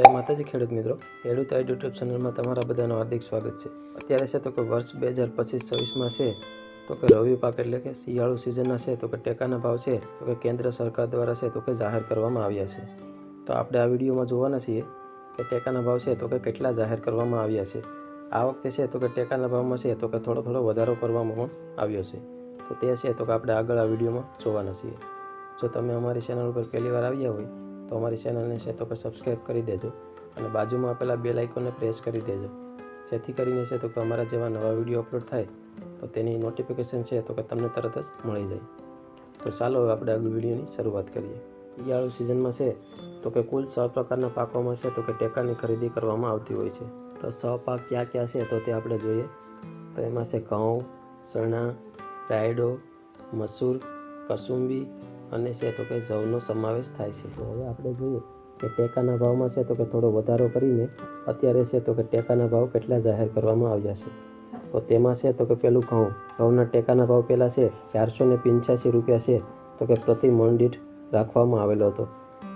જય માતાજી ખેડૂત મિત્રો. ખેડૂત આઈ યુટ્યુબ ચેનલમાં તમારા બધાનું હાર્દિક સ્વાગત છે. અત્યારે છે તો કે વર્ષ બે હજાર પચીસ છવ્વીસમાં છે તો કે રવિ પાક એટલે કે શિયાળુ સિઝનના છે તો કે ટેકાના ભાવ છે તો કે કેન્દ્ર સરકાર દ્વારા છે તો કે જાહેર કરવામાં આવ્યા છે. તો આપણે આ વિડીયોમાં જોવાના છીએ કે ટેકાના ભાવ છે તો કે કેટલા જાહેર કરવામાં આવ્યા છે. આ વખતે છે તો કે ટેકાના ભાવમાં છે તો કે થોડો થોડો વધારો કરવામાં પણ આવ્યો છે. તો તે છે તો કે આપણે આગળ આ વિડીયોમાં જોવાના છીએ. જો તમે અમારી ચેનલ ઉપર પહેલી વાર આવ્યા હોય તો અમારી ચેનલને છે તો કે સબસ્ક્રાઈબ કરી દેજો અને બાજુમાં આપેલા બે લાઇકોને પ્રેસ કરી દેજો. જેથી કરીને છે તો કે અમારા જેવા નવા વીડિયો અપલોડ થાય તો તેની નોટિફિકેશન છે તો કે તમને તરત જ મળી જાય. તો ચાલો હવે આપણે આગળ વિડીયોની શરૂઆત કરીએ. શિયાળુ સિઝનમાં છે તો કે કુલ છ પ્રકારના પાકોમાં છે તો કે ટેકાની ખરીદી કરવામાં આવતી હોય છે. તો છ પાક ક્યાં ક્યાં છે તો તે આપણે જોઈએ. તો એમાં છે ઘઉં, ચણા, રાયડો, મસૂર, કસુંબી અને છે તો કે જવનો સમાવેશ થાય છે. તો હવે આપણે જોઈએ કે ટેકાના ભાવમાં છે તો કે થોડો વધારો કરીને અત્યારે છે તો કે ટેકાના ભાવ કેટલા જાહેર કરવામાં આવ્યા છે. તો તેમાં છે તો કે પેલું ઘઉં, ઘઉંના ટેકાના ભાવ પહેલાં છે ચારસો ને પંચ્યાસી રૂપિયા છે તો કે પ્રતિ મણ દીઠ રાખવામાં આવેલો હતો.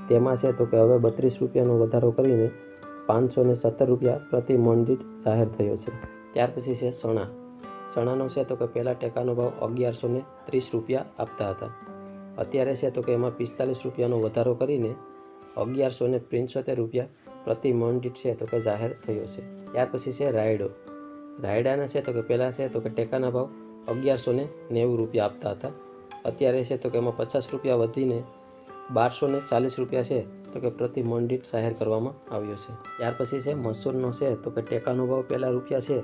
તેમાં છે તો કે હવે બત્રીસ રૂપિયાનો વધારો કરીને પાંચસો ને સત્તર રૂપિયા પ્રતિ મણ દીઠ જાહેર થયો છે. ત્યાર પછી છે સણા. સણાનો છે તો કે પહેલાં ટેકાનો ભાવ અગિયારસો ને ત્રીસ રૂપિયા આપતા હતા. અત્યારે છે તો કે એમાં પિસ્તાલીસ રૂપિયાનો વધારો કરીને અગિયારસો ને પંચોતેર રૂપિયા પ્રતિ મણ દીઠ છે તો કે જાહેર થયો છે. ત્યાર પછી છે રાયડો. રાયડાના છે તો કે પહેલાં છે તો કે ટેકાના ભાવ અગિયારસો ને નેવું રૂપિયા આપતા હતા. અત્યારે છે તો કે એમાં પચાસ રૂપિયા વધીને બારસો ને ચાલીસ રૂપિયા છે તો કે પ્રતિ મણ દીઠ જાહેર કરવામાં આવ્યો છે. ત્યાર પછી છે મસૂરનો છે તો કે ટેકાનો ભાવ પહેલાં રૂપિયા છે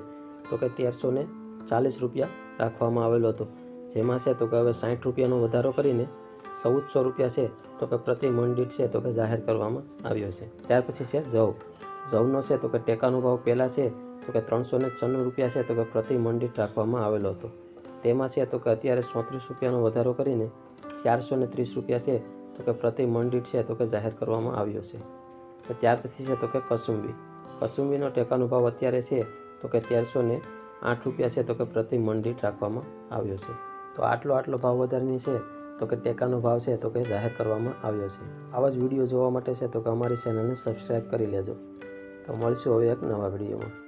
તો કે તેરસો ને ચાલીસ રૂપિયા રાખવામાં આવેલો હતો. જેમાં છે તો કે હવે સાઠ રૂપિયાનો વધારો કરીને ચૌદસો રૂપિયા છે તો કે પ્રતિ મણ છે તો કે જાહેર કરવામાં આવ્યો છે ત્યાર પછી છે જવ જવનો છે તો કે ટેકાનો ભાવ પહેલાં છે તો કે ત્રણસો ને છન્નું રૂપિયા છે તો કે પ્રતિ મણ રાખવામાં આવેલો હતો તેમાં છે તો કે અત્યારે ચોત્રીસ રૂપિયાનો વધારો કરીને ચારસો ને ત્રીસ રૂપિયા છે તો કે પ્રતિ મણ છે તો કે જાહેર કરવામાં આવ્યો છે તો ત્યાર પછી છે તો કે કસુંબી કસુંબીનો ટેકાનો ભાવ અત્યારે છે તો કે તેરસો ને આઠ રૂપિયા છે તો કે પ્રતિ મણ રાખવામાં આવ્યો છે તો આટલો આટલો ભાવ વધારની છે, તો કે ટેકાનો ભાવ છે, તો કે જાહેર કરવામાં આવ્યો છે. આવા જ વીડિયો જોવા માટે છે, તો કે અમારી ચેનલને સબસ્ક્રાઈબ કરી લેજો. તો મળશું હવે એક નવા વિડીયોમાં.